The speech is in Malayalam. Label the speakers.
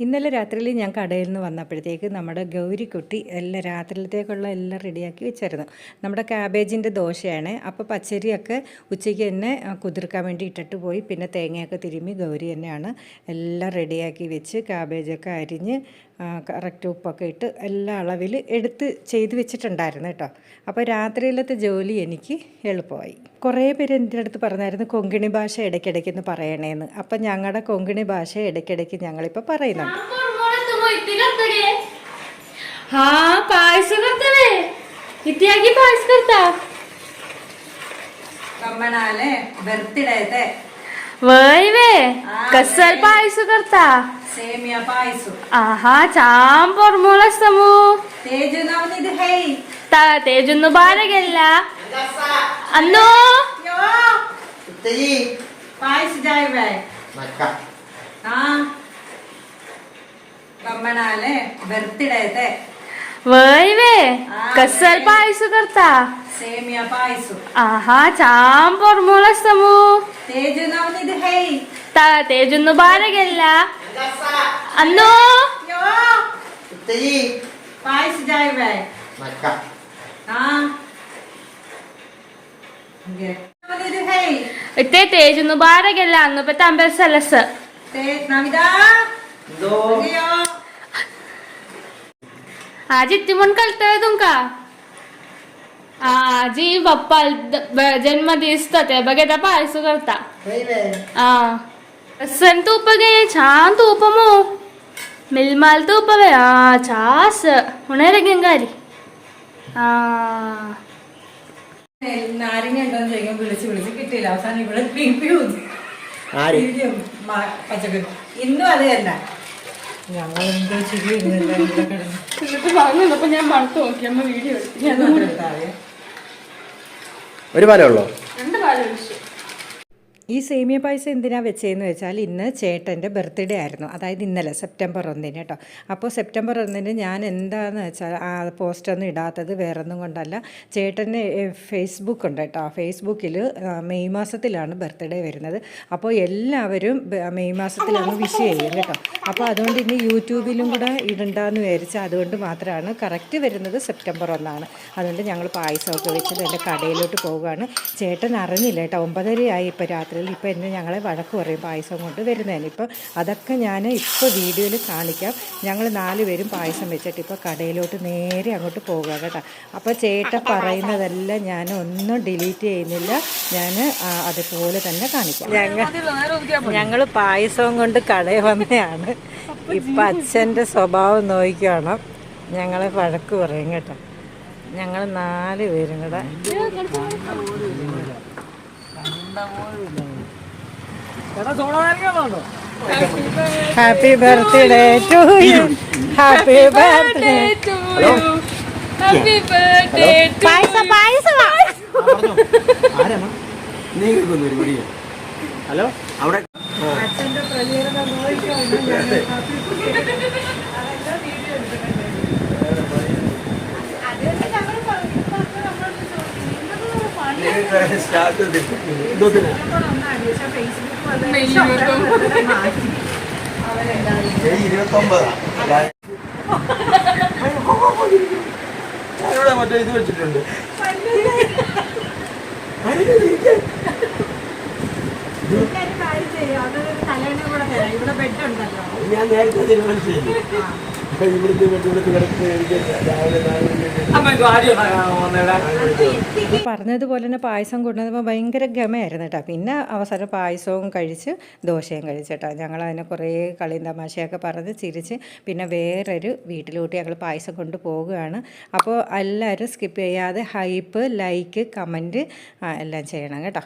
Speaker 1: ഇന്നലെ രാത്രിയിൽ ഞാൻ കടയിൽ നിന്ന് വന്നപ്പോഴത്തേക്ക് നമ്മുടെ ഗൗരിക്കുട്ടി എല്ലാ രാത്രിയിലത്തേക്കുള്ള എല്ലാം റെഡിയാക്കി വെച്ചായിരുന്നു. നമ്മുടെ ക്യാബേജിന്റെ ദോശയാണ്. അപ്പോൾ പച്ചരിയൊക്കെ ഉച്ചയ്ക്ക് തന്നെ കുതിർക്കാൻ വേണ്ടി ഇട്ടിട്ട് പോയി. പിന്നെ തേങ്ങയൊക്കെ തിരുമ്മി ഗൗരി തന്നെയാണ് എല്ലാം റെഡിയാക്കി വെച്ച് ക്യാബേജൊക്കെ അരിഞ്ഞ് കറക്റ്റ് ഉപ്പൊക്കെ ഇട്ട് എല്ലാ അളവിൽ എടുത്ത് ചെയ്ത് വെച്ചിട്ടുണ്ടായിരുന്നു കേട്ടോ. അപ്പോൾ രാത്രിയിലത്തെ ജോലി എനിക്ക് എളുപ്പമായി. കുറേ പേര് എന്റെ അടുത്ത് പറഞ്ഞായിരുന്നു കൊങ്കിണി ഭാഷ ഇടയ്ക്കിടയ്ക്ക് എന്ന് പറയണേന്ന്. അപ്പം ഞങ്ങളുടെ കൊങ്കിണി ഭാഷ ഇടയ്ക്കിടയ്ക്ക് ഞങ്ങളിപ്പോൾ പറയുന്നുണ്ട്.
Speaker 2: हा वय वे कसल पायसू करता
Speaker 1: सेमिया पायसू
Speaker 2: आहा छान फॉर्म्युला असता मू
Speaker 1: तेजू नाव निद है
Speaker 2: ता तेजून बारे गेला अन्नो
Speaker 3: तेजी
Speaker 1: पायस जाय
Speaker 3: बाय
Speaker 1: ಮಕ್ಕ ಹಾ ಕಮ್ಮನಾಲೆ
Speaker 2: ಬರ್ತಿಡೈತೆ വേറെ വേ. കസ്സൽ പായസ കർത്ത
Speaker 1: സേമിയ പായസ.
Speaker 2: ആഹാ ചാം ഫോർമുല സമു
Speaker 1: തേജു
Speaker 2: നൗനി ദ ഹേ ത തേജു
Speaker 3: നു
Speaker 1: ബാരഗല്ല കസ്സ.
Speaker 3: അന്നോ?
Speaker 1: യോ. തേജി പായസ
Speaker 2: ജായ വേ. മക്ക. ആ. േജുന്നു ബാരകല്ല അന്നുപ്പത്തെ അമ്പല
Speaker 1: സലസ് നമിതാ. അയ്യോ
Speaker 2: आज इतकी म्हणून कळतंय तुमका आजी बाप्पा जन्म दिसत ते बघ आता पायस करता
Speaker 3: കൈവേ
Speaker 2: ആ सण तूप गे छान तूप मो मिलमाल तूप वे ആ ചാസ് ഉണരെ ഗംഗാരി ആ
Speaker 1: നാരങ്ങ ഉണ്ടോന്ന് ചോദിക്കാൻ വിളിച്ച് വിളിച്ച് കിട്ടിയില്ല അവസാനം ഇവിടെ പി പി ഊതി.
Speaker 3: ആര്
Speaker 1: ഇരിക്കും, മ- പച്ചക്കറി ഇന്നും അത് തന്നെ ഞങ്ങൾ എന്തോ ചിരി ഇരുന്നില്ല ഇവിടെ കിടന്ന്.
Speaker 2: എന്നിട്ട് പറഞ്ഞപ്പോ ഞാൻ മണത്ത് നോക്കി അമ്മ വീഡിയോ എടുത്തു.
Speaker 3: ഒരു പാലേ ഉള്ളോ
Speaker 2: രണ്ട് പാൽ ഒഴിച്ചു
Speaker 1: ഈ സേമിയ പായസം എന്തിനാ വെച്ചതെന്ന് വെച്ചാൽ ഇന്ന് ചേട്ടന്റെ ബർത്ത്ഡേ ആയിരുന്നു. അതായത് ഇന്നലെ സെപ്റ്റംബർ ഒന്നിന് കേട്ടോ. അപ്പോൾ സെപ്റ്റംബർ ഒന്നിന് ഞാൻ എന്താണെന്ന് വെച്ചാൽ ആ പോസ്റ്റൊന്നും ഇടാത്തത് വേറെ ഒന്നും കൊണ്ടല്ല ചേട്ടന് ഫേസ്ബുക്ക് ഉണ്ട് കേട്ടോ. ഫേസ്ബുക്കിൽ മെയ് മാസത്തിലാണ് ബർത്ത്ഡേ വരുന്നത്. അപ്പോൾ എല്ലാവരും മെയ് മാസത്തിലാണ് വിഷ് ചെയ്യും കേട്ടോ. അപ്പോൾ അതുകൊണ്ട് ഇനി യൂട്യൂബിലും കൂടെ ഇടണ്ടെന്ന് വിചാരിച്ച് അതുകൊണ്ട് മാത്രമാണ് കറക്റ്റ് വരുന്നത് സെപ്റ്റംബർ ഒന്നാണ്. അതുകൊണ്ട് ഞങ്ങൾ പായസമൊക്കെ വെച്ചത് എന്റെ കടയിലോട്ട് പോവുകയാണ്. ചേട്ടൻ അറിഞ്ഞില്ല കേട്ടോ ഒമ്പതരയായി ഇപ്പോൾ രാത്രിയിൽ ഇപ്പോൾ എന്നെ ഞങ്ങളെ വഴക്ക് പറയും പായസം കൊണ്ട് വരുന്നതിന്. ഇപ്പോൾ അതൊക്കെ ഞാൻ ഇപ്പോൾ വീഡിയോയിൽ കാണിക്കാം. ഞങ്ങൾ നാല് പേരും പായസം വെച്ചിട്ട് ഇപ്പോൾ കടയിലോട്ട് നേരെ അങ്ങോട്ട് പോകുക കേട്ടോ. അപ്പോൾ ചേട്ട പറയുന്നതെല്ലാം ഞാൻ ഒന്നും ഡിലീറ്റ് ചെയ്യുന്നില്ല. ഞാൻ അതുപോലെ തന്നെ കാണിക്കാം. ഞങ്ങൾ ഞങ്ങൾ പായസവും കൊണ്ട് കടയിൽ വന്നതാണ്. ഇപ്പം അച്ഛന്റെ സ്വഭാവം നോക്കിക്കണം. ഞങ്ങളെ വഴക്ക് പറയും കേട്ടോ. ഞങ്ങൾ നാല് പേരും കൂടെ happy birthday to you happy birthday
Speaker 2: to you happy birthday
Speaker 1: പായസ പായസം
Speaker 3: ആരാണ്? നീ കേൾക്കുന്നു ഒരു വീഡിയോ ഹലോ? അവിടെ
Speaker 1: അച്ഛന്റെ പ്രതികരണം
Speaker 3: സ്റ്റാർട്ട് ഇരുപത്തൊമ്പതാ മറ്റേ ഇത് വെച്ചിട്ടുണ്ട് ഞാൻ നേരത്തെ തീരുമാനിച്ചില്ല ഇവിടുത്തെ ഇവിടുത്തെ കിടക്കുന്ന എനിക്ക് രാവിലെ നാല് മണിക്ക്
Speaker 1: പറഞ്ഞതുപോലെ തന്നെ പായസം കൊണ്ടുവന്നപ്പോൾ ഭയങ്കര ഗമയായിരുന്നു കേട്ടോ. പിന്നെ അവസാനം പായസവും കഴിച്ച് ദോശയും കഴിച്ചു കേട്ടോ. ഞങ്ങൾ അതിനെ കുറേ കളിയും തമാശയൊക്കെ പറഞ്ഞ് ചിരിച്ച് പിന്നെ വേറൊരു വീട്ടിലോട്ട് ഞങ്ങൾ പായസം കൊണ്ട് പോവുകയാണ് അപ്പോൾ എല്ലാവരും സ്കിപ്പ് ചെയ്യാതെ ഹൈപ്പ് ലൈക്ക് കമന്റ് എല്ലാം ചെയ്യണം കേട്ടോ.